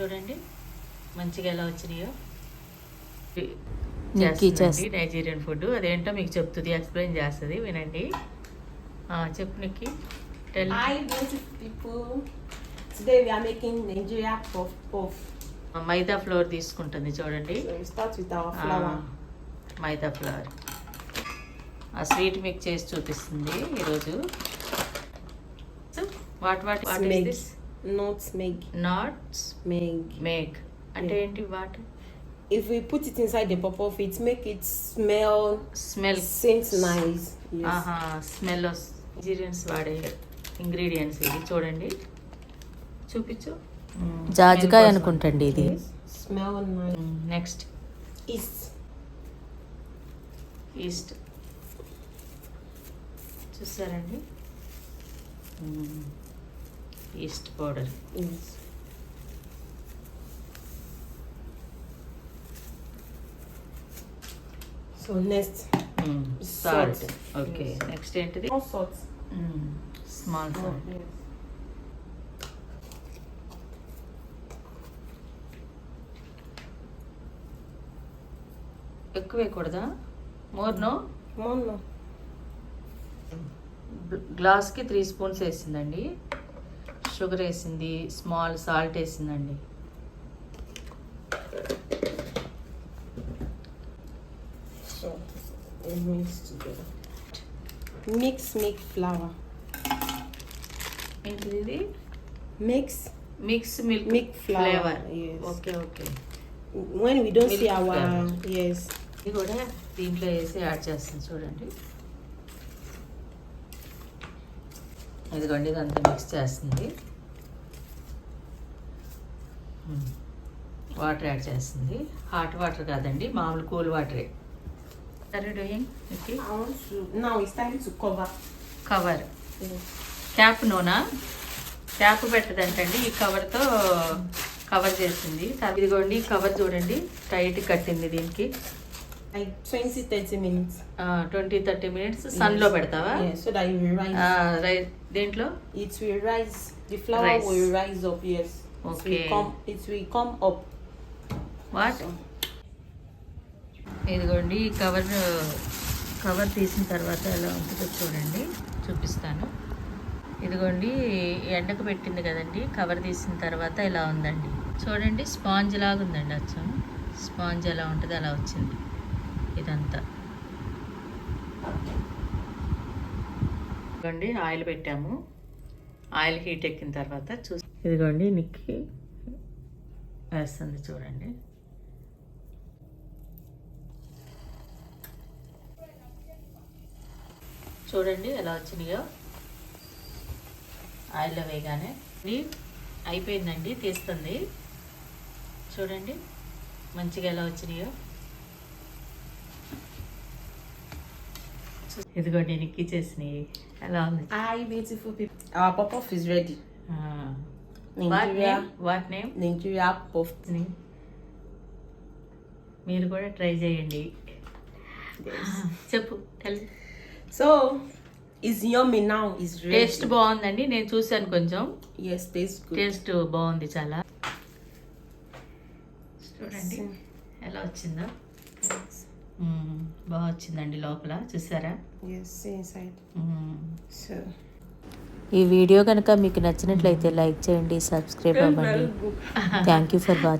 చూడండి. మంచిగా ఎలా వచ్చినాయో. నైజీరియన్ ఫుడ్ అదేంటో మీకు చెప్తుంది ఎక్స్ప్లెయిన్ చేస్తుంది వినండి. ఆ, చెప్పు Nikki. Tell puff puff. Maida flour తీసుకుంటుంది చూడండి. మైదా ఫ్లవర్ ఆ స్వీట్ మీకు చేసి చూపిస్తుంది ఈరోజు. What what what is. This? Nutmeg nutmeg meg అంటే ఏంటి what if we put it inside the puff off its make it smell smell sense nice ఆహా స్మెల్ ఆఫ్ ఇంగ్రీడియన్స్ వాడే ఇంగ్రీడియన్స్ ఇది చూడండి. చూపించు hmm. hmm. జాజికాయ అనుకుంటండి ఇది. స్మెల్ నెక్స్ట్ ఇస్ ఈస్ట్ చూసారండి? Hmm. Yeast powder. So next, salt. Okay. Next ఏంటిది. Small salt. ఎక్కువ వేయకూడదా మోర్ నో. గ్లాస్కి త్రీ స్పూన్స్ వేసిందండి షుగర్ వేసింది small salt వేసిందండి. Mix milk flavour. ఏంటిది? Mix. Mix milk milk flavour okay okay. When we don't see our S ఇది కూడా దీంట్లో వేసి యాడ్ చేస్తాను చూడండి. ఇదిగోండి ఇదంతా మిక్స్ చేస్తుంది. వాటర్ యాడ్ చేస్తుంది. హాట్ వాటర్ కాదండి మామూలు కూల్ వాటరే సరే doing I want to now it's time to cover. Cover Yes. Cap నూనె? క్యాప్ పెట్టదంటండి ఈ కవర్తో కవర్ చేసింది ఇదిగోండి కవర్ చూడండి టైట్ కట్టింది దీనికి. Like 20 30 minutes. Twenty thirty minutes సన్లో పెడతావా Yeah, so that it will rise. ఆ, రై- దేంట్లో will rise. The flour Rise. will rise up. Yes. It Okay. will come. It will come up. What ఇదిగోండి cover cover తీసిన తర్వాత ఎలా ఉంటుందో చూడండి చూపిస్తాను ఇదిగోండి ఎండకు పెట్టింది కదండి కవర్ తీసిన తర్వాత ఇలా ఉందండి చూడండి స్పాంజ్ లాగా ఉందండి అచ్చం స్పాంజ్ ఎలా ఉంటుంది అలా వచ్చింది ఇదంతా. ఇదిగోండి ఆయిల్ పెట్టాము. ఆయిల్ హీట్ ఎక్కిన తర్వాత చూ ఇదిగోండి నిక్కి వేస్తుంది చూడండి. చూడండి ఎలా వచ్చినాయో. ఆయిల్లో వేయగానే ఇది అయిపోయిందండి తీస్తుంది. చూడండి మంచిగా ఎలా వచ్చినాయో. ఇదిగోండి నిక్కి చేసినాయి ఎలా ఉంది beautiful people. Our pop off is ready. What name Nigeria puff. మీరు కూడా ట్రై చేయండి చెప్పు it's yummy now. It's ready. Taste బాగుందండి నేను చూశాను కొంచెం Yes, tastes good. టేస్ట్ బాగుంది చాలా చూడండి ఎలా వచ్చిందో బాగా వచ్చిందండి లోపల. చూసారా? ఈ వీడియో కనుక మీకు నచ్చినట్లయితే లైక్ చేయండి సబ్స్క్రైబ్ అవ్వండి. Thank you for watching